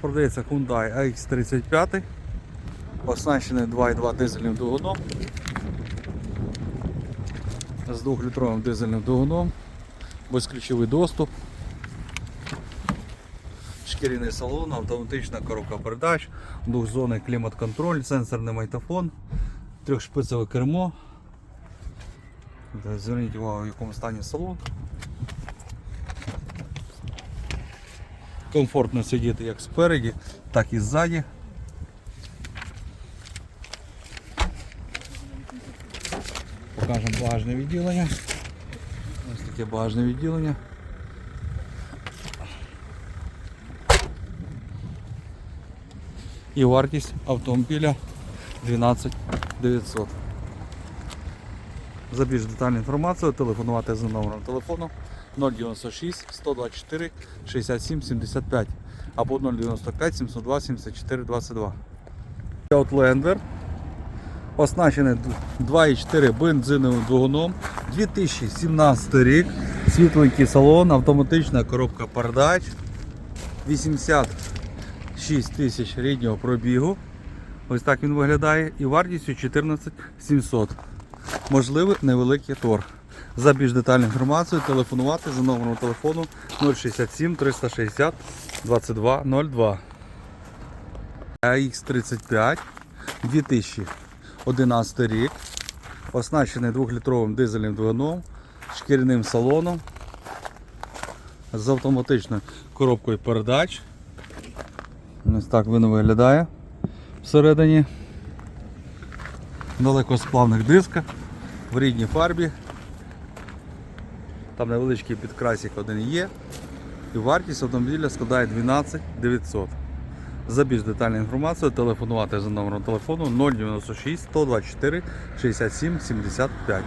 продається Hyundai AX35, оснащений 2.2 дизельним двигуном з 2-літровим дизельним двигуном, безключовий доступ, шкіряний салон, автоматична коробка передач, двохзонний клімат-контроль, сенсорний майтофон, трьохшпицеве кермо. Зверніть увагу, в якому стані салон. Комфортно сидіти як спереді, так і ззаді. Покажемо багажне відділення. Ось таке багажне відділення. І вартість автомобіля 12 900. За більш детальну інформацію телефонувати за номером телефону 096 124 67 75 або 095 702 74 22. Outlander оснащений 2,4 бензиновим двигуном 2017 рік, світленький салон, автоматична коробка передач, 86 тисяч ріднього пробігу. Ось так він виглядає і вартістю 14 700. Можливий невеликий торг. За більш детальну інформацію телефонувати за номером телефону 067 360 2202. AX35 2011 рік. Оснащений 2-літровим дизельним двигуном, шкіряним салоном з автоматичною коробкою передач. Ось так він виглядає всередині. Далекосплавних дисках в рідній фарбі. Там невеличкий підкрасик один є. І вартість автомобіля складає 12 900. За більш детальну інформацію телефонувати за номером телефону 096 124 67 75.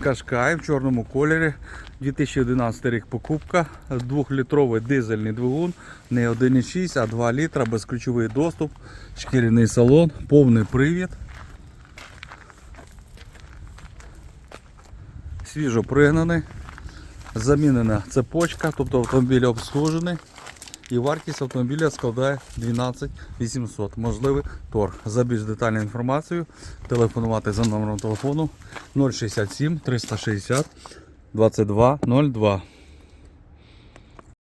Кашкай в чорному кольорі. 2011 рік покупка. 2-літровий дизельний двигун. Не 1,6, а 2 літра, безключовий доступ, шкіряний салон, повний привід. Свіжо пригнаний. Замінена цепочка, тобто автомобіль обслужений. І вартість автомобіля складає 12 800. Можливий торг. За більш детальну інформацію телефонувати за номером телефону 067 360 22 02.